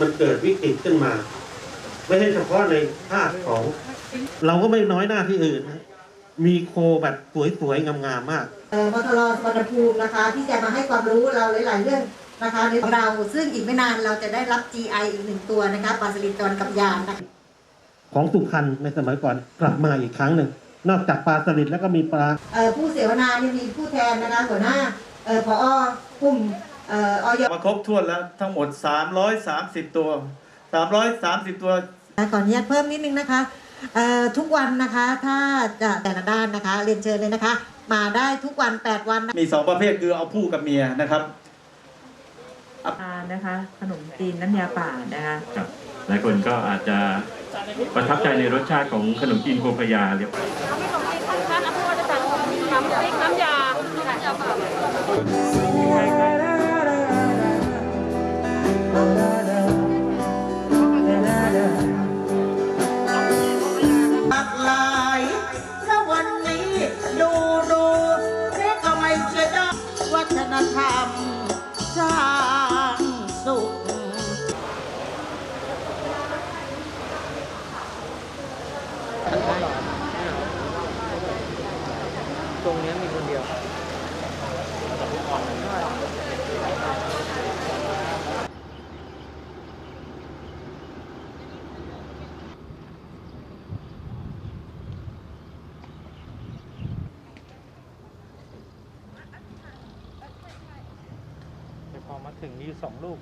มันเกิดวิกฤตขึ้นมา ไม่ใช่เฉพาะในภาคของ เราก็ไม่น้อยหน้าที่อื่นนะมีโคแบบสวยๆงามๆมากเอ่อมทรสวรรณภูมินะคะ ที่จะมาให้ความรู้เราหลายๆเรื่องนะคะในของเราซึ่งอีกไม่นานเราจะได้รับ GI อีกหนึ่งตัวนะคะปลาสลิดตอนกับยางนะคะของสุพรรณในสมัยก่อนกลับมาอีกครั้งหนึ่งนอกจากปลาสลิดแล้วก็มีปลาเอ่อผู้เสวนายังมีผู้แทนนะคะหัวหน้าเอ่อผอกลุ่ม เอ่อออยมาครบถ้วนแล้วทั้งหมด 330 ตัว 330 ตัว ขออนุญาตเพิ่มนิดนึงนะคะเอ่อทุกวันนะคะถ้าจะแต่ละด้านนะคะเรียนเชิญเลยนะคะ มาได้ทุกวัน 8 วันนะมี 2 ประเภทคือเอาผู้กับเมียนะครับทานนะคะขนมจีนน้ำยาป่านะคะครับหลายคนก็อาจจะประทับใจในรสชาติของขนมจีนโคพยาเรียกท่านอภิวัตสั่งน้ำพริกน้ำยาน้ำยา ธรรมสร้างสุข ตรงนี้มีคนเดียว ถึงมีอยู่สองลูก